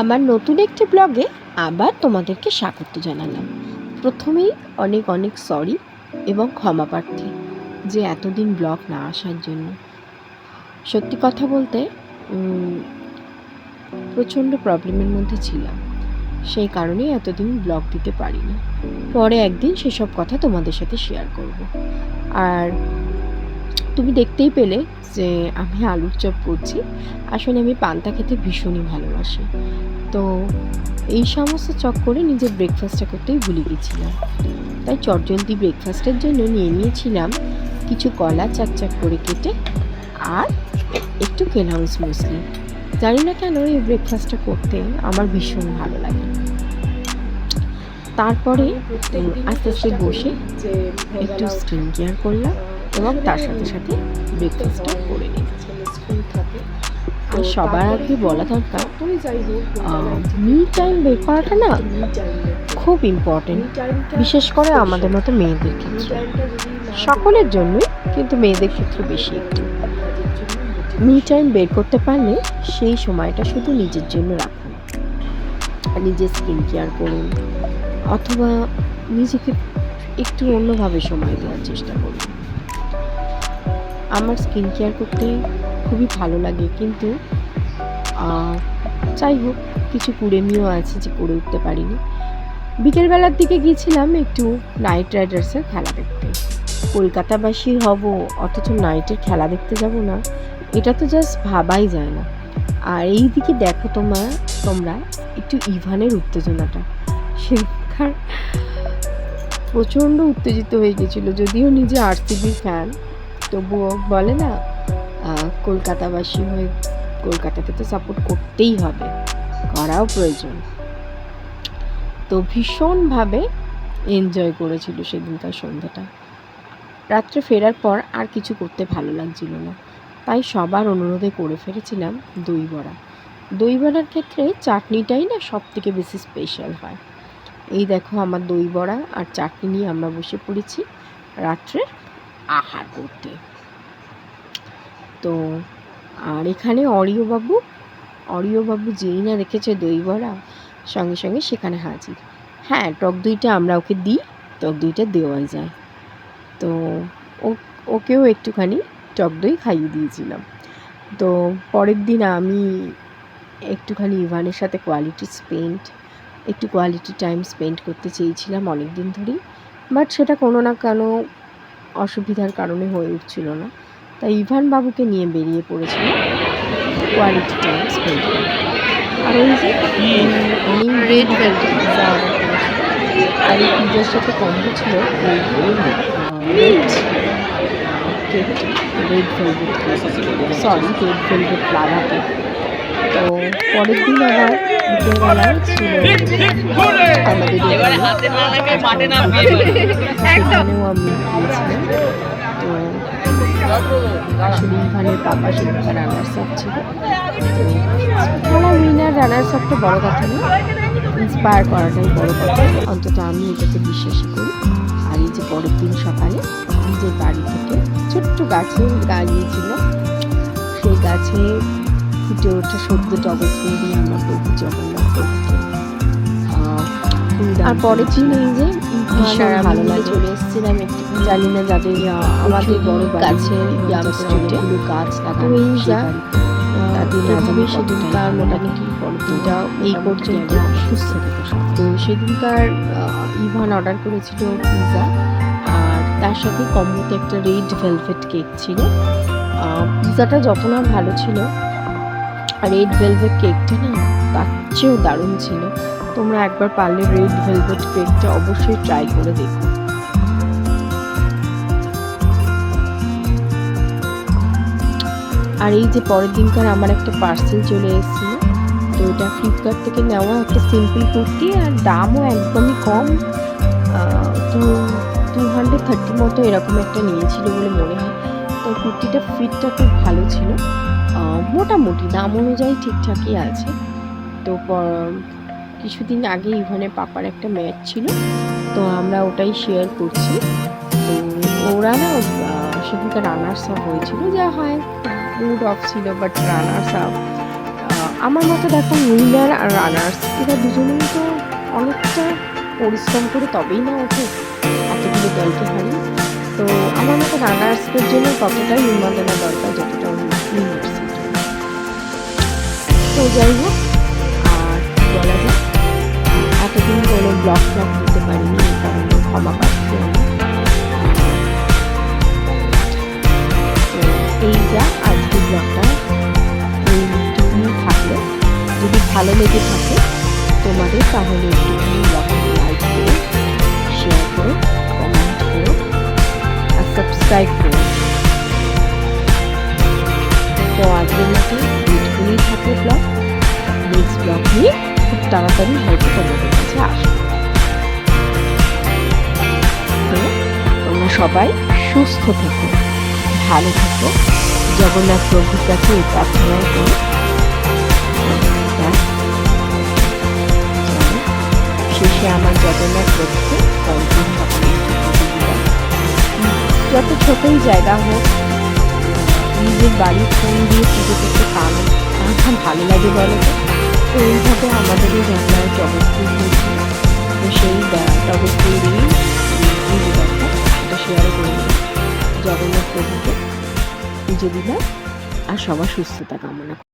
আমার নতুন একটি ব্লগে আবার তোমাদেরকে স্বাগত জানালাম। প্রথমেই অনেক অনেক সরি এবং ক্ষমা প্রার্থী যে এতদিন ব্লগ না আসার জন্য। সত্যি কথা বলতে প্রচণ্ড প্রবলেমের মধ্যে ছিলাম। সেই কারণেই এতদিন ব্লগ দিতে পারিনি। পরে একদিন সেসব কথা তোমাদের সাথে শেয়ার করব। আর তুমি দেখতেই পেলে যে আমি আলুর চপ করছি। আসলে আমি পান্তা খেতে ভীষণই ভালোবাসি। তো এই সমস্ত চক্করে নিজের ব্রেকফাস্টটা করতেই ভুলে গেছিলাম। তাই চটজলদি ব্রেকফাস্টের জন্য নিয়ে নিয়েছিলাম কিছু কলা চাক চাক করে কেটে আর একটু কেলহাউস মুসলি। জানি না কেন এই ব্রেকফাস্টটা করতে আমার ভীষণ ভালো লাগে। তারপরে আস্তে আস্তে বসে একটু স্কিন কেয়ার করলাম। এবং তার সাথে সাথে ব্রেকফাস্টটা করে নিই আর সবার আগে বলা দরকার মি টাইম বের করাটা না খুব ইম্পর্টেন্ট বিশেষ করে আমাদের মতো মেয়েদের ক্ষেত্রে। সকলের জন্যই কিন্তু মেয়েদের ক্ষেত্রে বেশি একটু। মি টাইম বের করতে পারলে সেই সময়টা শুধু নিজের জন্য রাখুন। নিজের স্কিন কেয়ার করুন, অথবা নিজেকে একটু অন্যভাবে সময় দেওয়ার চেষ্টা করুন। আমার স্কিন কেয়ার করতে খুবই ভালো লাগে। কিন্তু যাই হোক, কিছু কুড়েমিও আছে যে করে উঠতে পারিনি। বিকেলবেলার দিকে গিয়েছিলাম একটু নাইট রাইডার্সের খেলা দেখতে। কলকাতাবাসী হব, অথচ নাইটের খেলা দেখতে যাব না, এটা তো জাস্ট ভাবাই যায় না। আর এই দিকে দেখো তোমার, তোমরা, একটু ইভানের উত্তেজনাটা। সেখানকার প্রচণ্ড উত্তেজিত হয়ে গেছিল, যদিও নিজে আরসিবির ফ্যান তবুও বলে না কলকাতাবাসী হয়ে কলকাতাকে তো সাপোর্ট করতেই হবে, করাও প্রয়োজন। তো ভীষণভাবে এনজয় করেছিল সেদিনকার সন্ধ্যাটা। রাত্রে ফেরার পর আর কিছু করতে ভালো লাগছিল না। তাই সবার অনুরোধে করে ফেলেছিলাম দই বড়া। দই বড়ার ক্ষেত্রে চাটনিটাই না সব থেকে বেশি স্পেশাল হয়। এই দেখো আমার দই বড়া আর চাটনি নিয়ে আমরা বসে পড়েছি রাত্রের আহার করতে। তো, আর এখানে অরিয়বাবু অরিয়বাবু যেই না রেখেছে দই বড়া সঙ্গে সঙ্গে সেখানে হাজির। হ্যাঁ টক দইটা আমরা ওকে দিই, টক দইটা দেওয়াই যায়। তো ওকেও একটুখানি টক দই খাইয়ে দিয়েছিলাম। তো, পরের দিন আমি একটুখানি ইভানের সাথে কোয়ালিটি স্পেন্ড একটু কোয়ালিটি টাইম স্পেন্ড করতে চেয়েছিলাম অনেক দিন ধরেই। বাট সেটা কোনো না কোনো অসুবিধার কারণে হয়ে উঠছিল না। তাই ইভান বাবুকে নিয়ে বেরিয়ে পড়েছিল কোয়ালিটি টাইম স্পেন্ড আর ওই যে রেড আর এই পিৎজার সাথে কম্বো ছিল red velvet sorry red velvet lava cake তো পরের দিন আবার বিকেলবেলায় ছিল আমাদের এখানে পাপা রানার্স আপ ছিল। তো উইনার রানার্স আপটা বড় কথা না ইন্সপায়ার করাটাই বড় কথা। অন্তত আমি এটাতে বিশ্বাস করি। আর এই যে পরের দিন সকালে নিজের বাড়ি থেকে ছোট্ট গাছে দাঁড়িয়েছিল সেই গাছে ফুটে ওঠা সদ্য ফুল দিয়ে আমার প্রভু জগন্নাথ প্রভুকে আর পরের দিন এই যে ভালো লাগে চলে এসেছিলাম একটু জানি না যাদের আমাদের বড় স্ট্রিটে গাছ লাগানো তাদের সেদিনকার মোটামুটি পরদিনটা এই পর্যন্ত সুস্থ থেকে তো সেদিনকার ইভান অর্ডার করেছিল পিৎজা আর তার সাথে কম্বোতে একটা রেড ভেলভেট কেক ছিল। পিৎজাটা যত না ভালো ছিল রেড ভেলভেট কেকটা না, তার চেয়েও দারুণ ছিল। তোমরা একবার পারলে রেড ভেলভেট কেকটা অবশ্যই ট্রাই করে দেখো। আর এই যে পরের দিনকার আমার একটা পার্সেল চলে এসেছিল, তো এটা ফ্লিপকার্ট থেকে নেওয়া একটা সিম্পল কুর্তি আর দামও একদমই কম। তো টু হান্ড্রেড থার্টি মতো এরকম একটা নিয়েছিল বলে মনে হয়। তো কুর্তিটা ফিটটা খুব ভালো ছিল। মোটামুটি দাম অনুযায়ী ঠিকঠাকই আছে। তো কিছুদিন আগে ইভানে পাপার একটা ম্যাচ ছিল, তো আমরা ওটাই শেয়ার করছি। তো, ওরা না সেদিনকে রানার্স আপ হয়েছিল, যা হয় মুড অফ ছিল বাট রানার্স আপ আমার মতো দেখো উইনার আর রানার্স এরা দুজনেই তো অনেকটা পরিশ্রম করে তবেই না ওঠে এতগুলো দলকে হারিয়ে। তো, আমার মতো রানার্সদের জন্য ততটাই উন্মাদনা দরকার, যতটা উইনার্সের জন্য তো যাই হোক আর বলা যায় এতদিন কোনো ব্লগ ফ্লগ দিতে পারিনি, এই কারণে ক্ষমা পাচ্ছি এই যা আজকে ব্লগটা এইটুকুনি থাকল। যদি ভালো লেগে থাকে তোমাদের, তাহলে একটুখানি ব্লগটা লাইক করো শেয়ার করো কমেন্ট করো, আর সাবস্ক্রাইব করো। তো আজকের মতো এইটুকুনি থাকল ব্লগ নেক্সট ব্লগ নিয়ে খুব তাড়াতাড়ি হয়তো তোমাদের কাছে আসব তো তোমরা সবাই সুস্থ থেকো, ভালো থেকো, জগন্নাথ প্রভুর কাছে এই প্রার্থনা করি। শেষে আমার জগন্নাথ প্রভুকে দিলাম। যত ছোটই জায়গা হোক নিজের বাড়ির ফোন দিয়ে পুজো করতে কারণ কার ভালো লাগে বলো তো? এইভাবে এই রান্নার জগৎপুর হয়েছে। তো সেই পুজো দেখা সেটা শেয়ার করে জগন্নাথ প্রভুকে পুজো দিলাম আর সবার সুস্থতা কামনা করি।